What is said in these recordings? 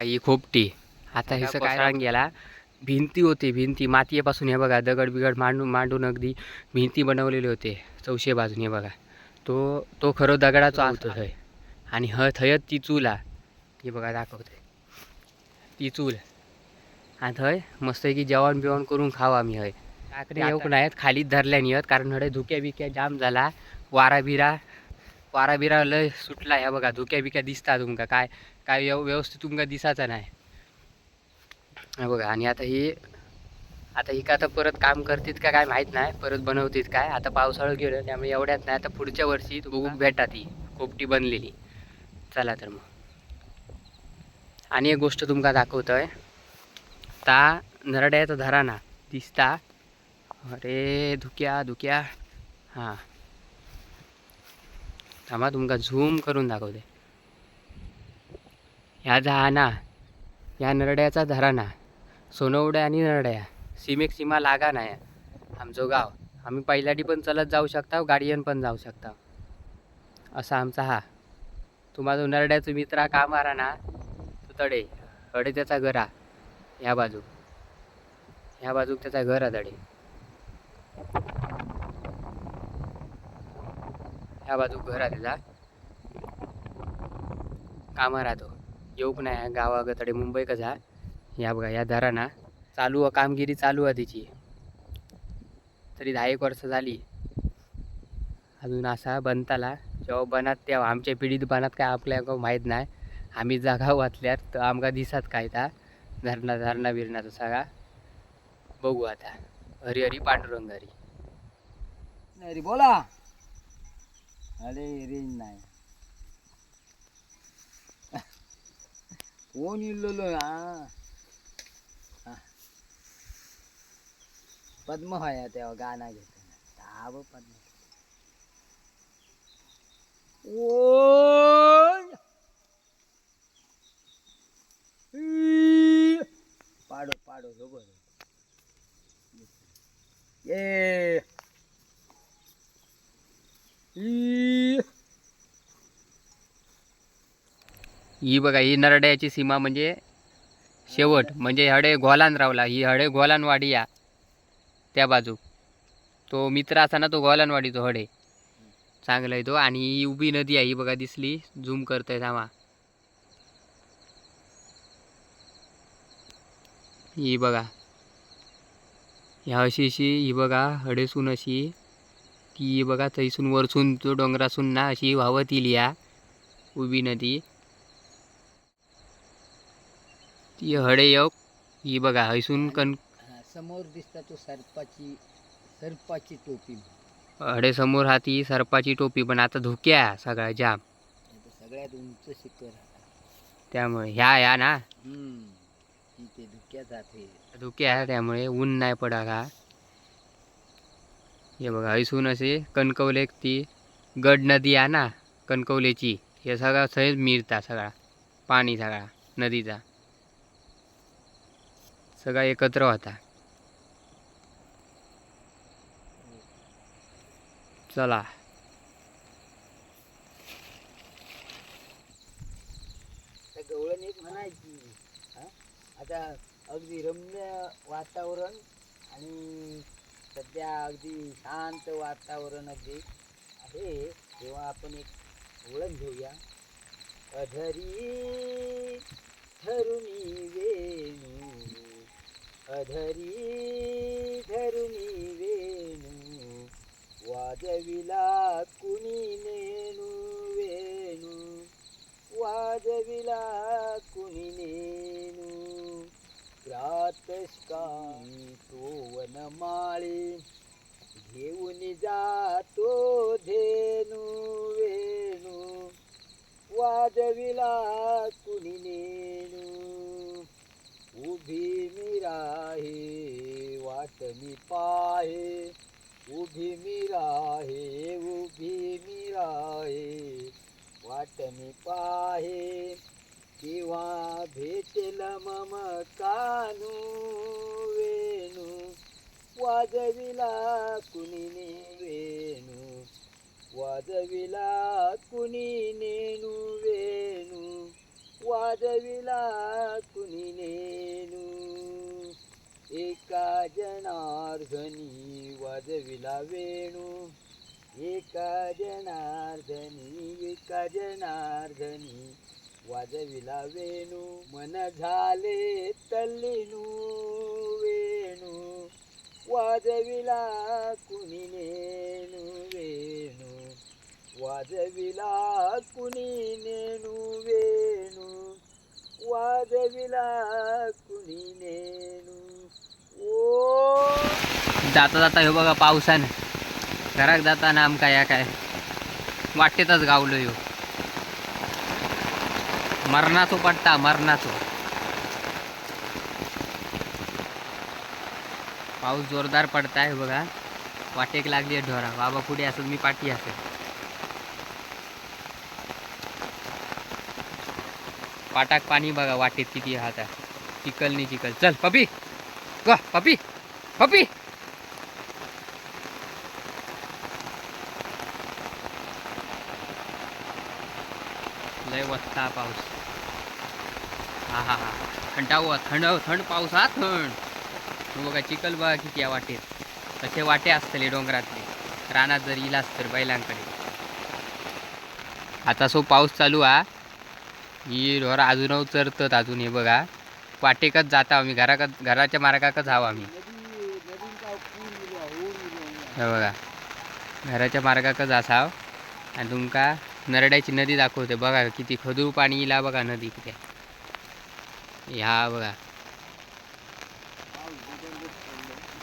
ही खोपटी आता हे काय गेला भिंती होते भिंती. मातीपासून हे बघा दगड बिगड मांडून मांडून अगदी भिंती बनवलेले होते. चौशे बाजून हे बघा. तो तो खरं दगडाचा होतो. थंय आणि ह थंयच ती चूल हा ही बघा दाखवते. ती चूल. आणि थंय मस्त की जेवण बिवण करून खाऊ आम्ही हय. टाकरे येऊक नाहीत खालीच धरल्यानी आहेत कारण हडे धुक्या बिक्या जाम झाला. वारा बिरा वारा बिरा लय सुटला ह्या बघा धुक्या बिक्या दिसता तुमका. काय काय व्यव व्यवस्थित तुमका दिसाचा नाही. हे बघा आणि आता ही आता ही का आता परत काम करतील का काय माहीत नाही परत बनवतील काय. आता पावसाळं गेलं त्यामुळे एवढ्यात नाही. आता पुढच्या वर्षी बघूक भेटा ती पोपटी बनलेली. चला तर मग. आणि एक गोष्ट तुमका दाखवतोय. ता नरड्याचा धराना दिसता. अरे धुक्या धुक्या. हां. थांबा तुमका झूम करून दाखवते. ह्या जहाना या नरड्याचा धराना सोनवड्या आणि नरड्या सीमेक सीमा लागा नाही आमचं गाव आम्ही पहिल्याडी पण चलत जाऊ शकता गाडीयन पण जाऊ शकता असा आमचा हा. तुम्हाला जो नरड्याचा मित्रा का मारा ना तो तडे तडे त्याचा घरा ह्या बाजू. ह्या बाजूक त्याचा घर आहे तडे. ह्या बाजूक घर आहे त्याचा. कामा राहतो येऊक नाही गावागतडे मुंबई कसा या बघा या दाराना चालू आहे कामगिरी चालू आहे तिची. तरी दहा एक वर्ष झाली. अजून असा बनताला जेव्हा बनत तेव्हा आमच्या पिढीत बनत काय आपल्याला माहीत नाही. आम्ही जागा वाचल्यात तर आमका दिसत काय त्या धरणा धरणा बिरणाचा सगळा. बघू आता. हरी हरी पांडुरंग हरी. बोला. अरे रेंज नाही. ಓನಿಲ್ಲಲ್ಲ ಪದ್ಮ હોય તેઓ ગાના ગીત તાવ પદ્મ ઓ પાડો પાડો જોગો એ ही बघा ही नरड्याची सीमा म्हणजे शेवट म्हणजे हडे घोलान रावला ही हडे घोलानवाडी या त्या बाजू. तो मित्र असा ना तो घोलानवाडी तो हडे. चांगला आहे तो. आणि ही उभी नदी आहे ही बघा दिसली. झूम करतोय थांबा. ही बघा. ह्या अशी अशी ही बघा हडेसून अशी. ती ही बघा थैसून वरसून तो डोंगरासून ना अशी वाहवत येईल या उभी नदी. ती हडे येऊ ही बघा हैसून कण हा, समोर दिसता तो सर्पाची सर्पाची टोपी. हडे समोर हा ती सरपाची टोपी पण आता धुक्या सगळा जाम. सगळ्यात उंच शिखर त्यामुळे ह्या ह्या ना. हम्म इथे धुक्या जाते धुक्या आहे त्यामुळे ऊन नाही पडा का हे बघा हैसून असे कणकवले ती गड नदी आहे ना कणकवलेची. हे सगळं सहज मिरता सगळा पाणी सगळा नदीचा. सगळा एकत्र होता. चला. गवळण एक म्हणायची. आता अगदी रम्य वातावरण आणि सध्या अगदी शांत वातावरण अगदी आहे. तेव्हा आपण एक ओळख घेऊया. अधरी धरुणी वेणू. अधरी धरुणी वेणू. वाजविला कुणी नेणू वेणू? वाजविला कुणी नेणू? प्रातष्काळी तो वनमा घेऊन जातो धेनू वेणू वाजविला कुणी नेणू उभी मी राहे वाट मी पाहे उभी मी राहे उभी मी राहे वाट मी पाहे. किंवा भेटेल मम कानू वेणू. वाजविला कुणीने वेणू. वाजविला कुणी नेणू वेणू. वाजविला कुणी नेणू एका जनार्दनी वाजविला वेणू. एका जनार्दनी एका जनार्दनी वाजविला वेणू मन झाले तल्लीनू वेणू वाजविला कुणी नेणू वेणू वाजविला कुणी नेणू वेणू वाजविला कुणी नेणू ओ! जाता जाता हे बघा पावसानं. घरात जाताना आमका या काय? वाटेतच गावलो यो. मरणाचो पडता मरणाचो. पाऊस जोरदार पडताय बघा. वाटेक लागली आहे ढोरा. बाबा पुढे असत मी पाठी असेल. पाटाक पाणी बघा वाटेत किती हात चिकल नाही चिकल चल पपी. ग पपी. पपी. वत्ता पाऊस. हा हा हा. थंडाव थंड थंड पाऊस हा थंड. तू बघा चिखल बघा किती या वाटेत. तसे वाटे असतले डोंगरातले. रानात जर इलास तर बैलांकडे. आता सो पाऊस चालू हा. ही ढोर अजून चरतात अजून हे बघा. वाटेकच जाता आम्ही. घराकच घराच्या मार्गाकच आहो आम्ही. हे बघा. घराच्या मार्गाकच असाव. आणि तुमका नरड्याची नदी दाखवते बघा किती खदूर पाणी इला बघा नदी किती ह्या बघा.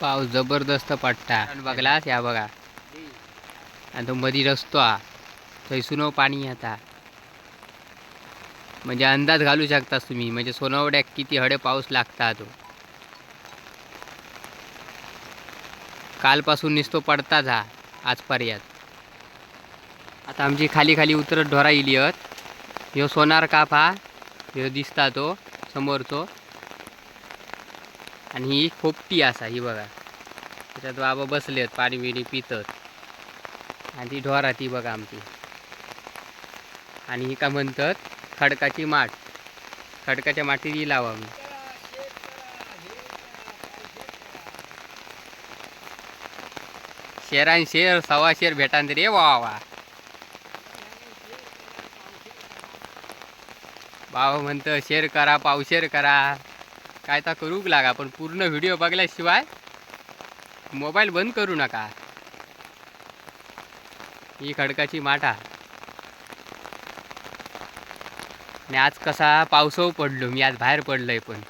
पाऊस जबरदस्त पडता बघलास? या बघा. आणि तो मधी रस्तो हा. थंयसून पाणी आता. म्हणजे अंदाज घालू शकतास तुम्ही. म्हणजे सोनवड्याक किती हडे पाऊस लागता तो. कालपासून निसतो पडताच हा. आजपर्यंत. आता आमची खाली खाली उतरत ढोरा इली आहेत ह्यो सोनार काप हा ह्यो दिसता तो समोरचो. आणि ही खोपटी असा ही बघा. त्याच्यात बाबा बसलेत पाणी बिणी पितत. आणि ती ढोरा ती बघा आमची. आणि ही का म्हणतात खडकाची माठ. खडकाच्या माठीत ही लावा मी. शेरान शेर सव्वा शेर भेटान रे वा वा. बाबा म्हणतं शेअर करा पावशेर करा. काय तर करूक लागा पण पूर्ण व्हिडिओ बघल्याशिवाय मोबाईल बंद करू नका. ही खडकाची माठा आणि आज कसा पावसव पडलो मी आज बाहेर पडलोय पण.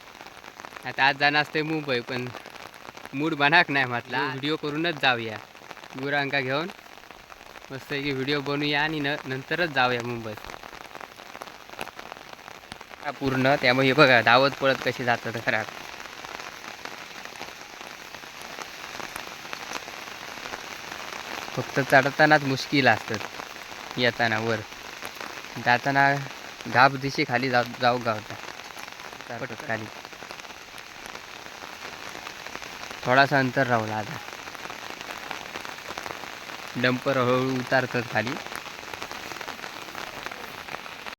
आता आज जाणार असते मुंबई पण मूड बनाक नाही म्हटला. व्हिडिओ करूनच जाऊया. गुरांका घेऊन मस्त व्हिडिओ बनवूया आणि न नंतरच जाऊया मुंबईत. पूर्ण. त्यामुळे हे बघा धावत पळत कशी जातात घरात. फक्त चढतानाच मुश्किल असतात येताना वर. जाताना घाप दिशी खाली जाऊ जाऊ गावता. खाली. थोडासा अंतर राहला आता डंपर हळूहळू उतारतात खाली.